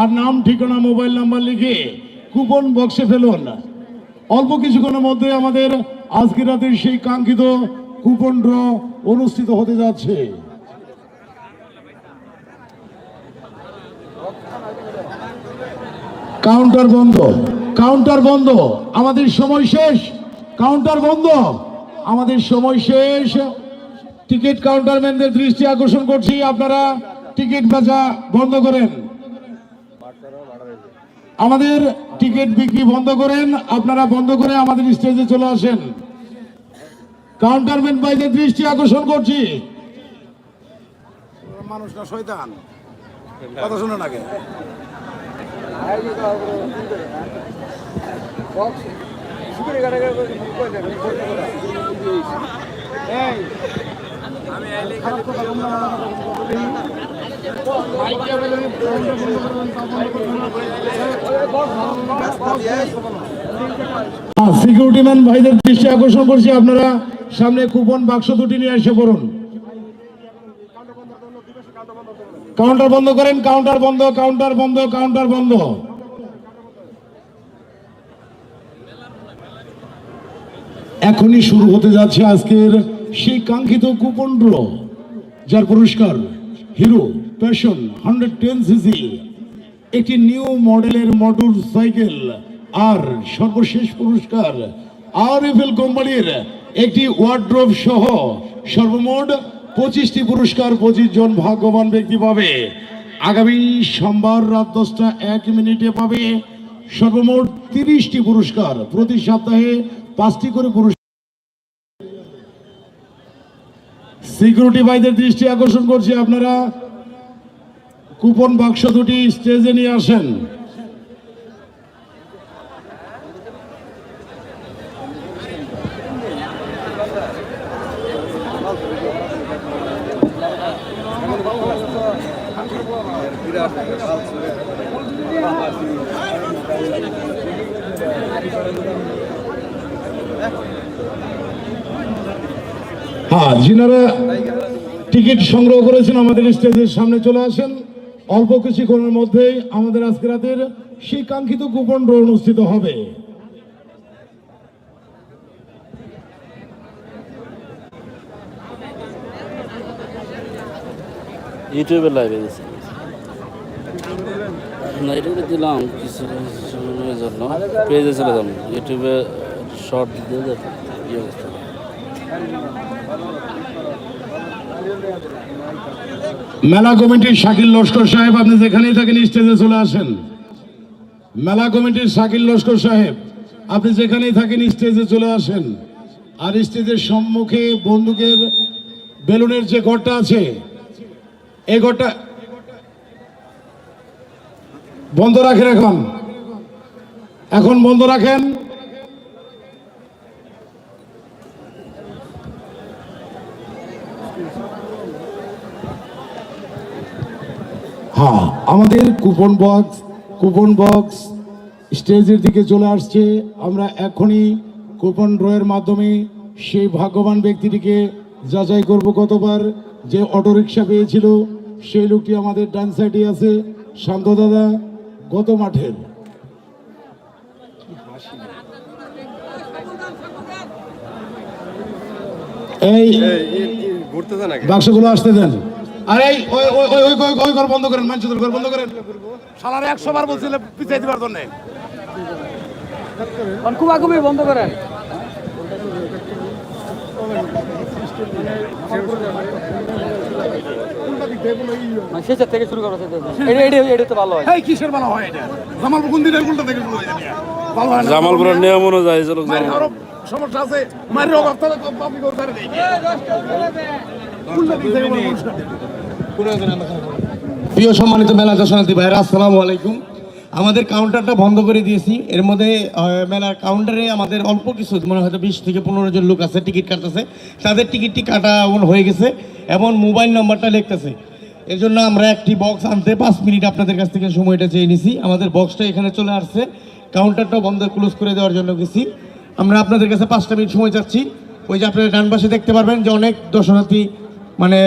আর নাম, ঠিকানা, mobile number লিখে কুপন বক্সে ফেলুন। অল্প কিছুক্ষণের মধ্যে আমাদের আজকের রাতের সেই কাঙ্ক্ষিত কুপন ড্র অনুষ্ঠিত হতে যাচ্ছে। কাউন্টার বন্ধ কাউন্টার বন্ধ, আমাদের সময় শেষ। কাউন্টার বন্ধ, আমাদের সময় শেষ। টিকিট কাউন্টারম্যানদের দৃষ্টি আকর্ষণ করছি, আপনারা টিকিট বেচা বন্ধ করেন। আমাদের টিকিট বিক্রি বন্ধ করেন আপনারা বন্ধ করে আমাদের স্টেজে চলে আসেন। কাউন্টারম্যান ভাইদের দৃষ্টি আকর্ষণ করছি। মানুষ না শয়তান। কথা শুনে নাকি সিকিউরিটি ম্যান ভাইদের দৃষ্টি আকর্ষণ করছি আপনারা। সামনে কুপন বাক্স দুটি নিয়ে এসে পড়ুন। কাউন্টার বন্ধ করেন কাউন্টার বন্ধ কাউন্টার বন্ধ কাউন্টার বন্ধ। এখনই শুরু হতে যাচ্ছে আজকের সেই কাঙ্ক্ষিত কুপন ড্র যার পুরস্কার Hero Passion hundred ten CC একটি নিউ মডেলের মোটর সাইকেল আর সর্বশেষ পুরস্কার আর এফএল কোম্পানির একটি ওয়ার্ড্রোব সহ সর্বমোট পঁচিশটি পুরস্কার পঁচিশ জন ভাগ্যবান ব্যক্তি পাবে। আগামী সোমবার রাত দশটা এক মিনিটে পাবে সর্বমোট তিরিশটি পুরস্কার। প্রতি সপ্তাহে পাঁচটি করে পুরস্কার। সিকিউরিটি ভাইদের দৃষ্টি আকর্ষণ করছি আপনারা। কুপন বাক্স দুটি স্টেজে নিয়ে আসেন। হ্যাঁ যিনারা টিকিট সংগ্রহ করেছেন আমাদের স্টেজের সামনে চলে আসেন। অল্প কিছুক্ষণের মধ্যেই আমাদের আজকে রাতের সেই কাঙ্ক্ষিত কুপন ড্র অনুষ্ঠিত হবে। ইউটিউবে লাইভে গেছে। না ইউটিউবে দিলাম কিছু সময়ের জন্য। পেজে চলে যাম ইউটিউবে শর্ট দিয়ে যাবে এই অবস্থা? মেলা কমিটির শাকিল লস্কর সাহেব, আপনি যেখানেই থাকেন স্টেজে চলে আসেন। মেলা কমিটির শাকিল লস্কর সাহেব, আপনি যেখানেই থাকেন স্টেজে চলে আসেন। আর স্টেজের সম্মুখে বন্দুকের বেলুনের যে ঘরটা আছে, এই ঘরটা বন্ধ রাখেন এখন। এখন বন্ধ রাখেন। হ্যাঁ আমাদের কুপন বক্স কুপন বক্স স্টেজের দিকে চলে আসছে। আমরা এখনই কুপন ড্রয়ের মাধ্যমে সেই ভাগ্যবান ব্যক্তিটিকে যাচাই করব কতবার। যে অটোরিকশা পেয়েছিল, সেই লোকটি আমাদের ডান সাইডে আছে। শান্ত দাদা, গত মাঠের এই বাক্সগুলো আসতে দেন। আরে ওই ওই ওই ওই ওই- ওই ঘর বন্ধ করেন মানুষদের ঘর বন্ধ করেন। সালারে একশো বার বলছিল পিছাই দিবার জন্য কুবাকুবি বন্ধ করেন। মানে শেষের থেকে শুরু করা ভালো হয়। কিসের ভালো হয় এটা? জামালপুর কোন দিনের উল্টা থেকে শুরু হয় জানি না। ভালো না? জামালপুরের নিয়ম অনুযায়ী সমস্যা আছে। প্রিয় সম্মানিত মেলা দর্শনার্থী ভাইরা আসসালামু আলাইকুম। আমাদের কাউন্টারটা বন্ধ করে দিয়েছি। এর মধ্যে মেলার কাউন্টারে আমাদের অল্প কিছু, মনে হয়তো বিশ থেকে পনেরো জন লোক আছে, টিকিট কাটতেছে। তাদের টিকিটটি কাটা এমন হয়ে গেছে এবং মোবাইল নম্বরটা লিখতেছে। এর জন্য আমরা একটি বক্স আনতে পাঁচ মিনিট আপনাদের কাছ থেকে সময়টা চেয়ে নিছি। আমাদের বক্সটা এখানে চলে আসছে। কাউন্টারটা বন্ধ ক্লোজ করে দেওয়ার জন্য গেছি। আমরা আপনাদের কাছে পাঁচটা মিনিট সময় চাচ্ছি। ওই যে আপনারা ডান পাশে দেখতে পারবেন যে অনেক দর্শনার্থী মানে